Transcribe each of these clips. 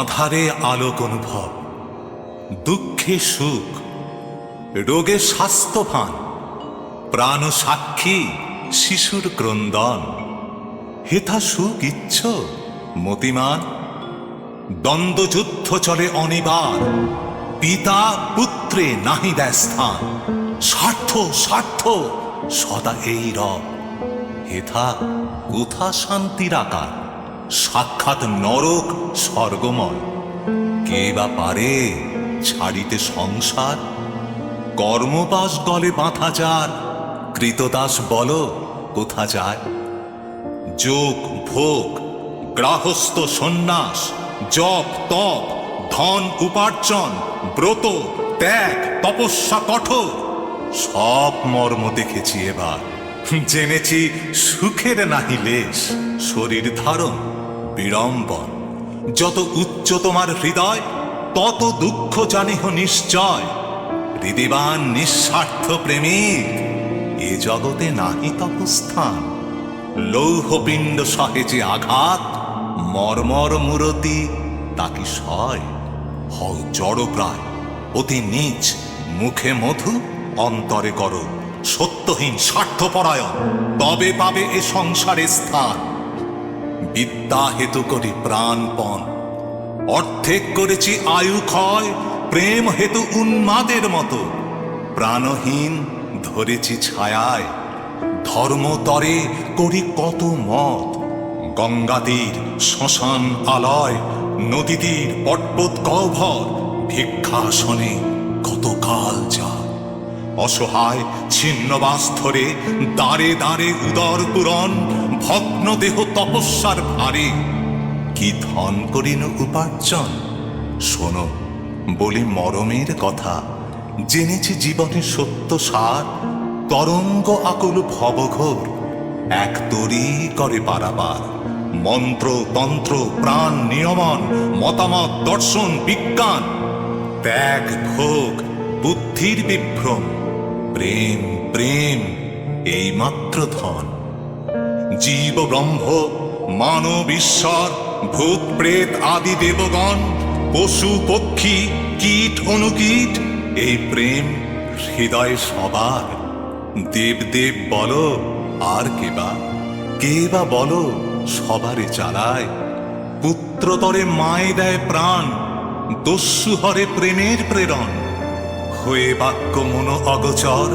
আধারে আলোক অনুভব, দুঃখে সুখ, রোগে স্বাস্থ্যভান প্রাণ সাক্ষী শিশুর ক্রন্দন। হেথা সুখ ইচ্ছ মতিমান দ্বন্দ্বযুদ্ধ চলে অনিবার, পিতা পুত্রে নাহি দেয় স্থান, স্বার্থ স্বার্থ সদা এই রব। হেথা কোথা শান্তির আকার? সাক্ষাৎ নরক স্বর্গময়। কে বা পারে ছাড়িতে সংসার? কর্মপাশ গলে বাঁধা যার, কৃতদাস বল কোথা যায়? যোগ, ভোগ, গ্রাহস্থ সন্ন্যাস, জপ, তপ, ধন উপার্জন, ব্রত, ত্যাগ, তপস্যা কঠোর। সব মর্ম দেখেছি এবার। জেনেছি সুখের নাহি লেশ, শরীর ধারণ। বিড়ম্বন। যত উচ্চ তোমার হৃদয়, তত দুঃখ জানিহ নিশ্চয়। হৃদিবান নিঃস্বার্থ প্রেমিক, এ জগতে নাহি তপস্থান। লৌহপিণ্ড সহে যে আঘাত, মর্মর মূরতি তাকে সয়? হও জড়প্রায়, অতি নীচ মুখে মধু অন্তরে কর। সত্যহীন স্বার্থপরায়ণ, তবে পাবে এ সংসারে স্থান। বিদ্যা হেতু করি প্রাণপণ। অর্ধেক করেছি আয়ু ক্ষয়, প্রেম হেতু উন্মাদের মতো। প্রাণহীন ধরেছি ছায়ায় ধর্মতরে করি কত মত। গঙ্গাতীর শ্মশান আলয়, নদীতীর পটপট গহ্বর, ভিক্ষাসনে কত কাল যায় অসহায় ছিন্নবাস ধরে দাঁড়ে দাঁড়ে উদর পূরণ ভগ্ন দেহ তপস্যার ভারে। কি ধন করিন উপার্জন? শোনো, বলি মরমের কথা। জেনেছি জীবনে সত্য সার। তরঙ্গ আকুল ভবঘোর। এক তরি করে পারাবার। মন্ত্র, তন্ত্র, প্রাণ, নিয়মন, মতামত, দর্শন, বিজ্ঞান। ত্যাগ, ভোগ, বুদ্ধির বিভ্রম। প্রেম প্রেম এই মাত্র ধন। জীব ব্রহ্ম মানব ঈশ্বর, ভূত, প্রেত আদি দেবগণ, পশু, পক্ষী, কীট, অনুকীট, এই প্রেম হৃদয় সবার। দেব দেব বলো, আর কে বা? কে বা বলো, সবারে চালায়। পুত্রতরে মায়ে দেয় প্রাণ, দস্যু হরে প্রেমের প্রেরণ। হয়ে বাক্য মন অগচর,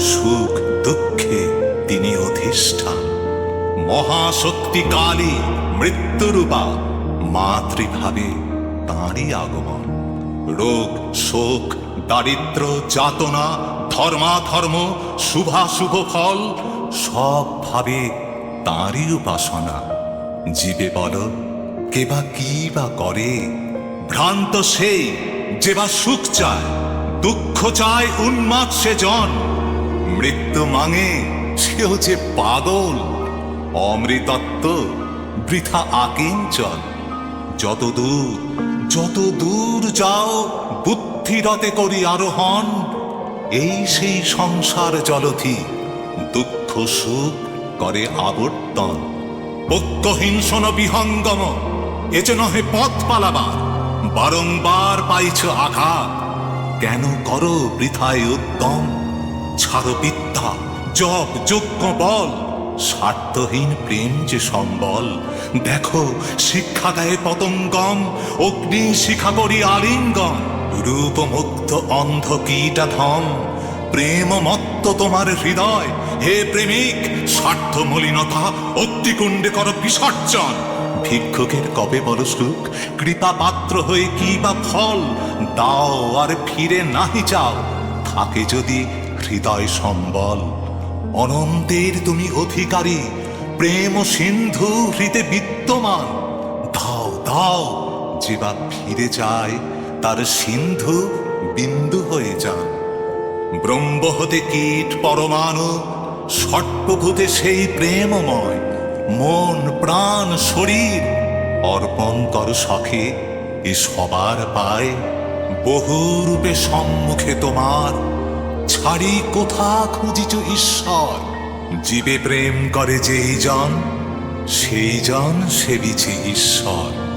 সুখ মহাশক্তি কালী মৃত্যুরূপা মাতৃভাবে তাঁরই আগমন। রোগ, শোক, দারিদ্র, যাতনা, ধর্মাধর্ম, শুভাশুভ ফল সব ভাবে তাঁরই উপাসনা। জীবে বল, কে বা কি বা করে, ভ্রান্ত সেই যে বা সুখ চায়, দুঃখ চায় উন্মাদ সে জন মৃত্যু মাঙে সেও যে পাগল অমৃতত্ব বৃথা আকিঞ্চন। যত দূর যত দূর যাও, বুদ্ধিরতে করি আরোহণ। এই সেই সংসার জলধি, দুঃখ সুখ করে আবর্তন। বক্তহিংসন বিহঙ্গম, এ যে নহে পথ পালাবার। বারংবার পাইছ আঘাত, কেন করো বৃথায় উদ্যম? ছাড়ো বিদ্যা, জপ, যজ্ঞ, বল। স্বার্থহীন প্রেম যে সম্বল, দেখো শিক্ষা দেয় পতঙ্গম, অগ্নি শিখা করি আলিঙ্গন রূপমুগ্ধ অন্ধ কীটা ধম প্রেম মত্ত তোমার হৃদয়, হে প্রেমিক স্বার্থ মলিনতা অগ্নিকুণ্ডে কর বিসর্জন। ভিক্ষুকের কবে বড় সুখ কৃপা পাত্র হয়ে কি বা ফল, দাও আর ফিরে নাহি চাও থাকে যদি হৃদয় সম্বল। অনন্তের তুমি অধিকারী, প্রেম সিন্ধু হৃদে বিদ্যমান। দাও দাও, যে বা ফিরে যায়, তার সিন্ধু বিন্দু হয়ে যান। ব্রহ্ম হতে কীট পরমাণু সর্বভূতে সেই প্রেমময়। মন, প্রাণ, শরীর অর্পণ কর সখে, এ সবার পায় বহুরূপে সম্মুখে তোমার। ছাড়ি কোথা খুঁজিছ ঈশ্বর? জীবে প্রেম করে যেই জন সেই জন সেবিছে ঈশ্বর।